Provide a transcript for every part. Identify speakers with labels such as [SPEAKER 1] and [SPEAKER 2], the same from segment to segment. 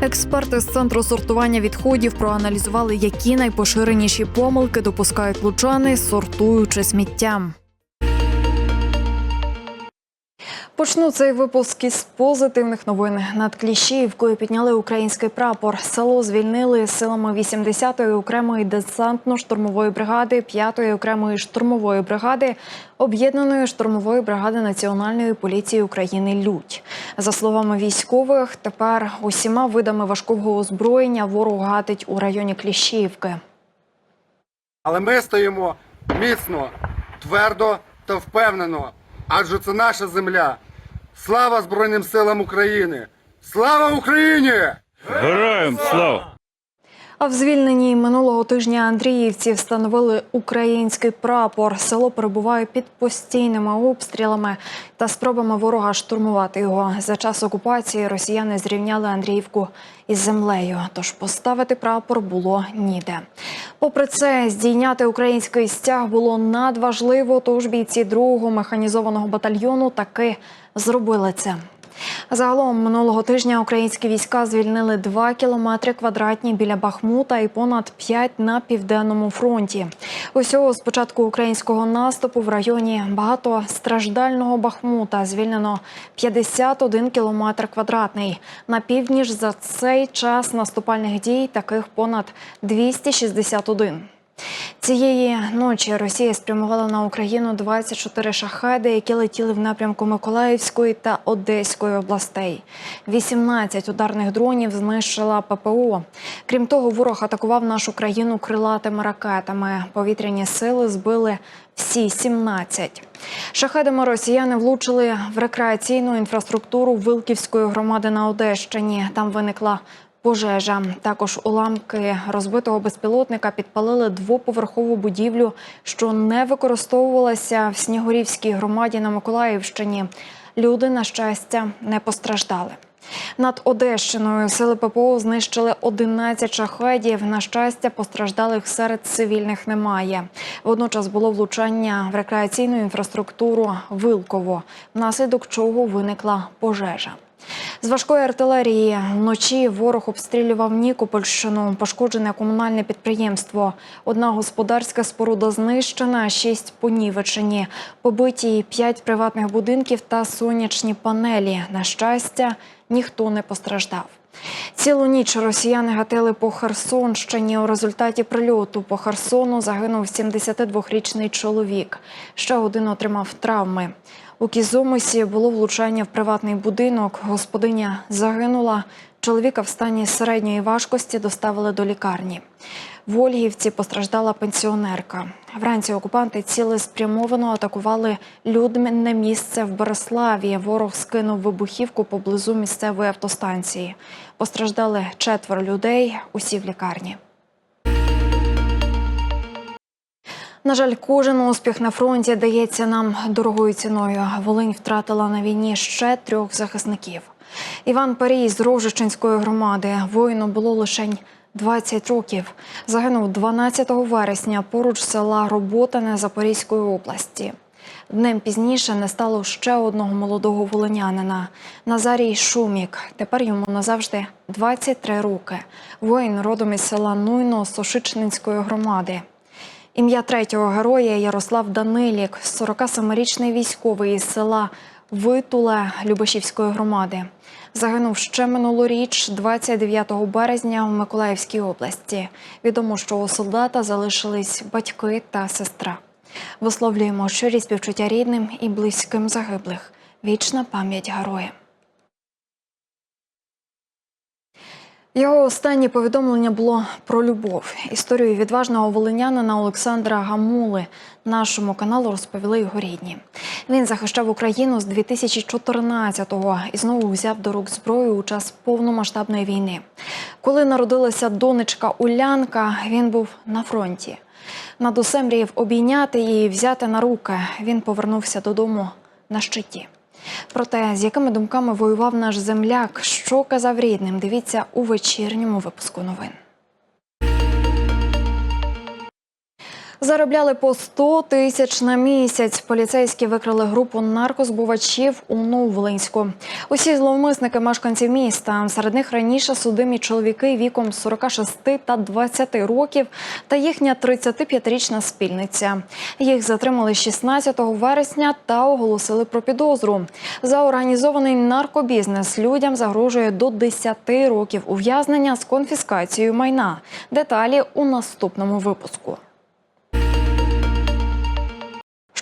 [SPEAKER 1] Експерти з центру сортування відходів проаналізували, які найпоширеніші помилки допускають лучани, сортуючи сміття. Почну цей випуск із позитивних новин. Над Кліщіївкою підняли український прапор. Село звільнили силами 80-ї окремої десантно-штурмової бригади, 5-ї окремої штурмової бригади, об'єднаної штурмової бригади Національної поліції України Людь. За словами військових, тепер усіма видами важкого озброєння ворог гатить у районі Кліщіївки.
[SPEAKER 2] Але ми стоїмо міцно, твердо та впевнено, адже це наша земля. Слава Збройним силам України! Слава Україні!
[SPEAKER 3] Героям слава!
[SPEAKER 1] А в звільненій минулого тижня Андріївці встановили український прапор. Село перебуває під постійними обстрілами та спробами ворога штурмувати його. За час окупації росіяни зрівняли Андріївку із землею. Тож поставити прапор було ніде. Попри це, здійняти український стяг було надважливо. Тож бійці другого механізованого батальйону таки зробили це. Загалом минулого тижня українські війська звільнили 2 кілометри квадратні біля Бахмута і понад 5 на південному фронті. Усього з початку українського наступу в районі багатостраждального Бахмута звільнено 51 кілометр квадратний. На північ за цей час наступальних дій таких понад 261. Цієї ночі Росія спрямувала на Україну 24 шахеди, які летіли в напрямку Миколаївської та Одеської областей. 18 ударних дронів знищила ППО. Крім того, ворог атакував нашу країну крилатими ракетами. Повітряні сили збили всі 17. Шахедами росіяни влучили в рекреаційну інфраструктуру Вилківської громади на Одещині. Там виникла Пожежа також уламки розбитого безпілотника підпалили двоповерхову будівлю, що не використовувалася в Снігурівській громаді на Миколаївщині. Люди, на щастя, не постраждали. Над Одещиною сили ППО знищили 11 шахедів. На щастя, постраждалих серед цивільних немає. Водночас було влучання в рекреаційну інфраструктуру Вилково, внаслідок чого виникла пожежа. З важкої артилерії вночі ворог обстрілював Нікопольщину, пошкоджене комунальне підприємство. Одна господарська споруда знищена, шість понівечені, побиті п'ять приватних будинків та сонячні панелі. На щастя, ніхто не постраждав. Цілу ніч росіяни гатили по Херсонщині. У результаті прильоту по Херсону загинув 72-річний чоловік. Ще один отримав травми. У Кізомисі було влучання в приватний будинок. Господиня загинула. Чоловіка в стані середньої важкості доставили до лікарні. В Ольгівці постраждала пенсіонерка. Вранці окупанти цілеспрямовано атакували людне місце в Береславі. Ворог скинув вибухівку поблизу місцевої автостанції. Постраждали четверо людей, усі в лікарні. На жаль, кожен успіх на фронті дається нам дорогою ціною. Волинь втратила на війні ще трьох захисників. Іван Парій з Рожичинської громади. Воїну було лише 20 років. Загинув 12 вересня поруч села Роботине Запорізької області. Днем пізніше не стало ще одного молодого волинянина Назарій Шумік. Тепер йому назавжди 23 роки. Воїн родом із села Нуйно Сошичнинської громади. Ім'я третього героя Ярослав Данилік, 47-річний військовий із села Витуле Любешівської громади. Загинув ще минулоріч, 29 березня, в Миколаївській області. Відомо, що у солдата залишились батьки та сестра. Висловлюємо щирі співчуття рідним і близьким загиблих. Вічна пам'ять героям. Його останнє повідомлення було про любов. Історію відважного волинянина Олександра Гамули нашому каналу розповіли його рідні. Він захищав Україну з 2014-го і знову взяв до рук зброю у час повномасштабної війни. Коли народилася донечка Улянка, він був на фронті. Над усе мріяв обійняти її, взяти на руки. Він повернувся додому на щиті. Про те, з якими думками воював наш земляк, що казав рідним, дивіться у вечірньому випуску новин. Заробляли по 100 тисяч на місяць. Поліцейські викрили групу наркозбувачів у Нововолинську. Усі зловмисники мешканці міста. Серед них раніше судимі чоловіки віком 46 та 20 років та їхня 35-річна спільниця. Їх затримали 16 вересня та оголосили про підозру. За організований наркобізнес людям загрожує до 10 років ув'язнення з конфіскацією майна. Деталі у наступному випуску.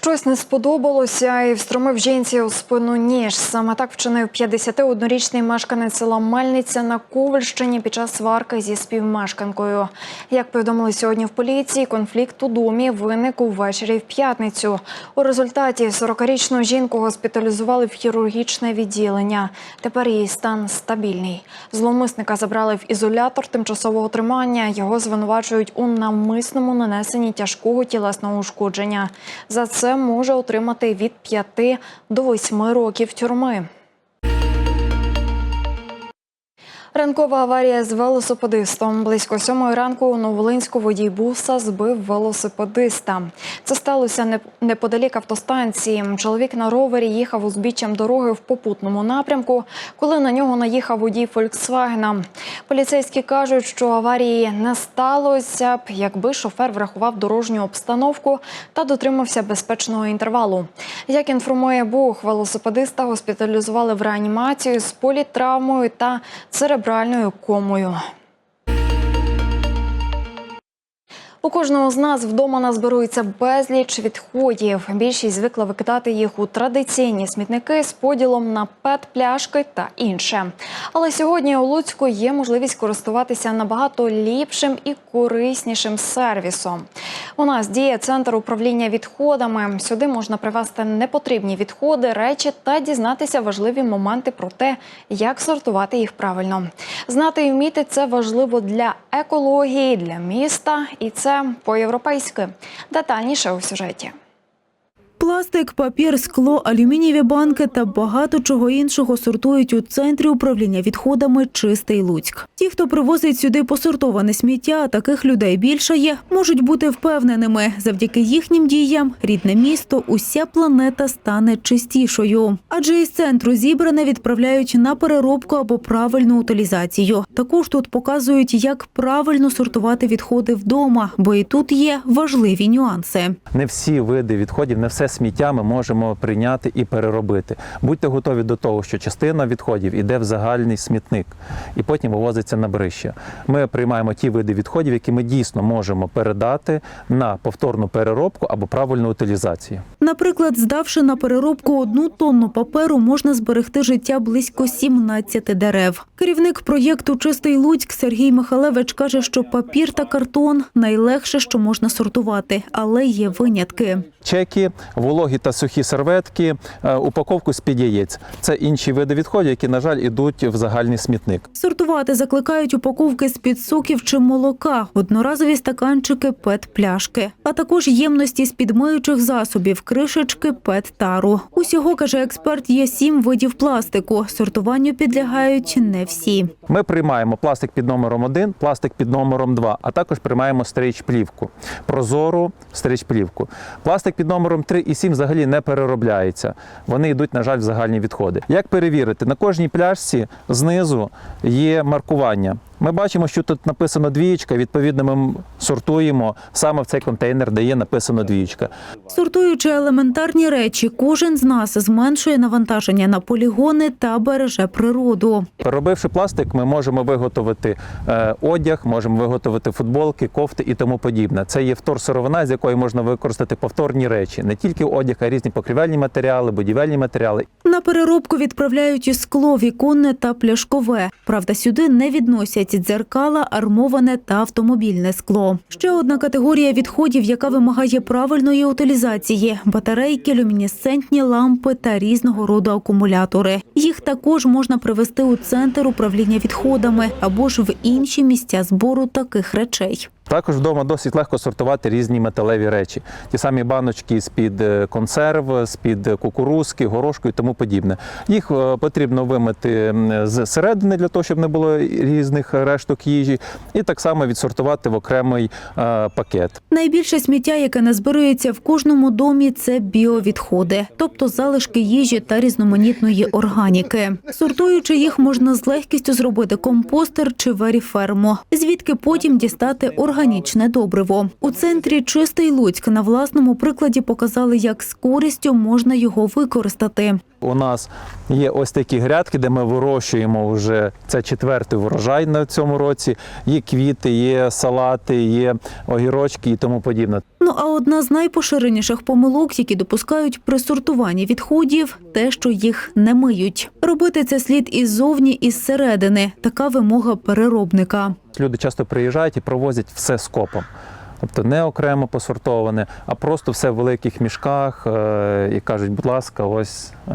[SPEAKER 1] Щось не сподобалося і встромив жінці у спину ніж. Саме так вчинив 51-річний мешканець села Мельниця на Ковальщині під час сварки зі співмешканкою. Як повідомили сьогодні в поліції, конфлікт у домі виник увечері в п'ятницю. У результаті 40-річну жінку госпіталізували в хірургічне відділення. Тепер її стан стабільний. Зловмисника забрали в ізолятор тимчасового тримання. Його звинувачують у навмисному нанесенні тяжкого тілесного ушкодження. За це може отримати від 5 до 8 років тюрми. Ранкова аварія з велосипедистом. Близько сьомої ранку у Новолинську водій буса збив велосипедиста. Це сталося не- неподалік автостанції. Чоловік на ровері їхав узбіччям дороги в попутному напрямку, коли на нього наїхав водій Фольксвагена. Поліцейські кажуть, що аварії не сталося б, якби шофер врахував дорожню обстановку та дотримався безпечного інтервалу. Як інформує Бог, велосипедиста госпіталізували в реанімацію з політравмою та церебральною комою. У кожного з нас вдома назбирується безліч відходів. Більшість звикла викидати їх у традиційні смітники з поділом на пет-пляшки та інше. Але сьогодні у Луцьку є можливість користуватися набагато ліпшим і кориснішим сервісом. У нас діє центр управління відходами. Сюди можна привезти непотрібні відходи, речі та дізнатися важливі моменти про те, як сортувати їх правильно. Знати і вміти це важливо для екології, для міста, і це по-європейськи. Детальніше у сюжеті.
[SPEAKER 4] Пластик, папір, скло, алюмінієві банки та багато чого іншого сортують у центрі управління відходами Чистий Луцьк. Ті, хто привозить сюди посортоване сміття, а таких людей більше є, можуть бути впевненими. Завдяки їхнім діям рідне місто, уся планета стане чистішою. Адже із центру зібране відправляють на переробку або правильну утилізацію. Також тут показують, як правильно сортувати відходи вдома, бо і тут є важливі нюанси.
[SPEAKER 5] Не всі види відходів, не все сміття ми можемо прийняти і переробити. Будьте готові до того, що частина відходів йде в загальний смітник і потім вивозиться на брище. Ми приймаємо ті види відходів, які ми дійсно можемо передати на повторну переробку або правильну утилізацію.
[SPEAKER 4] Наприклад, здавши на переробку одну тонну паперу, можна зберегти життя близько 17 дерев. Керівник проєкту Чистий Луцьк Сергій Михалевич каже, що папір та картон найлегше, що можна сортувати, але є винятки.
[SPEAKER 5] Чеки, вологі та сухі серветки, е, упаковку з-під яєць це інші види відходів, які, на жаль, ідуть в загальний смітник.
[SPEAKER 4] Сортувати закликають упаковки з-під соків чи молока, одноразові стаканчики, пет-пляшки, а також ємності з-під миючих засобів, кришечки, пет-тару. Усього, каже експерт, є сім видів пластику. Сортуванню підлягають не всі.
[SPEAKER 5] Ми приймаємо пластик під номером 1, пластик під номером 2, а також приймаємо стрейч-плівку, прозору стрейч-плівку. Пластик під номером 3 і 7 взагалі не переробляється. Вони йдуть, на жаль, в загальні відходи. Як перевірити? На кожній пляшці знизу є маркування. Ми бачимо, що тут написано двієчка, відповідно, ми сортуємо саме в цей контейнер, де є написано двієчка.
[SPEAKER 4] Сортуючи елементарні речі, кожен з нас зменшує навантаження на полігони та береже природу.
[SPEAKER 5] Переробивши пластик, ми можемо виготовити е, одяг, можемо виготовити футболки, кофти і тому подібне. Це є вторсировина, з якої можна використати повторні речі, не тільки одяг, а й різні покрівельні матеріали, будівельні матеріали.
[SPEAKER 4] На переробку відправляють і скло, віконне та пляшкове. Правда, сюди не відносять дзеркала, армоване та автомобільне скло. Ще одна категорія відходів, яка вимагає правильної утилізації: батарейки, люмінесцентні лампи та різного роду акумулятори. Їх також можна привезти у центр управління відходами або ж в інші місця збору таких речей.
[SPEAKER 5] Також вдома досить легко сортувати різні металеві речі. Ті самі баночки з-під е, консерв, з-під кукурузки, горошку і тому подібне. Їх е, потрібно вимити з середини для того, щоб не було різних решток їжі, і так само відсортувати в окремий е, пакет.
[SPEAKER 4] Найбільше сміття, яке назбирується в кожному домі, це біовідходи, тобто залишки їжі та різноманітної органіки. Сортуючи їх, можна з легкістю зробити компостер чи веріфермо, звідки потім дістати органічне добриво. У центрі Чистий Луцьк на власному прикладі показали, як з користю можна його використати.
[SPEAKER 5] У нас є ось такі грядки, де ми вирощуємо вже це четвертий врожай на цьому році. Є квіти, є салати, є огірочки і тому подібне.
[SPEAKER 4] Ну а одна з найпоширеніших помилок, які допускають при сортуванні відходів, те, що їх не миють. Робити це слід іззовні і зсередини. Така вимога переробника.
[SPEAKER 5] Люди часто приїжджають і провозять все скопом. Тобто не окремо посортоване, а просто все в великих мішках е, і кажуть, будь ласка, ось е,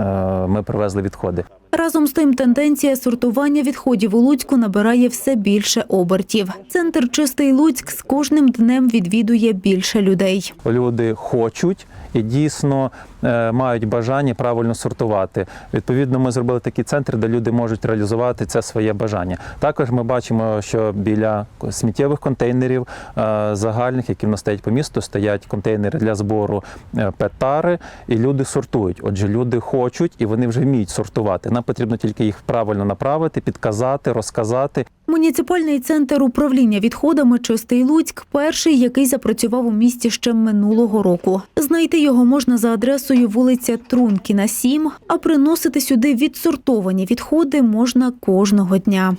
[SPEAKER 5] ми привезли відходи.
[SPEAKER 4] Разом з тим, тенденція сортування відходів у Луцьку набирає все більше обертів. Центр Чистий Луцьк з кожним днем відвідує більше людей.
[SPEAKER 5] Люди хочуть і дійсно е, мають бажання правильно сортувати. Відповідно, ми зробили такий центр, де люди можуть реалізувати це своє бажання. Також ми бачимо, що біля сміттєвих контейнерів е, загальних, які в нас стоять по місту, стоять контейнери для збору е, петари, і люди сортують. Отже, люди хочуть і вони вже вміють сортувати. Нам потрібно тільки їх правильно направити, підказати, розказати.
[SPEAKER 4] Муніципальний центр управління відходами Чистий Луцьк перший, який запрацював у місті ще минулого року. Знайти його можна за адресою вулиця Трункіна, 7, а приносити сюди відсортовані відходи можна кожного дня.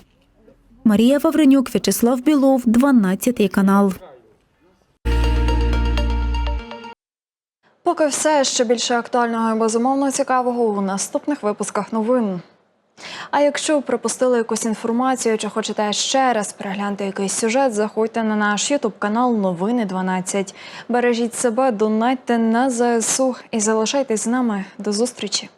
[SPEAKER 4] Марія Вавренюк, В'ячеслав Білов, 12 канал.
[SPEAKER 1] Поки все ще більше актуального і безумовно цікавого у наступних випусках новин. А якщо пропустили якусь інформацію чи хочете ще раз переглянути якийсь сюжет, заходьте на наш Ютуб канал Новини 12. Бережіть себе, донайте на ЗСУ і залишайтесь з нами. До зустрічі.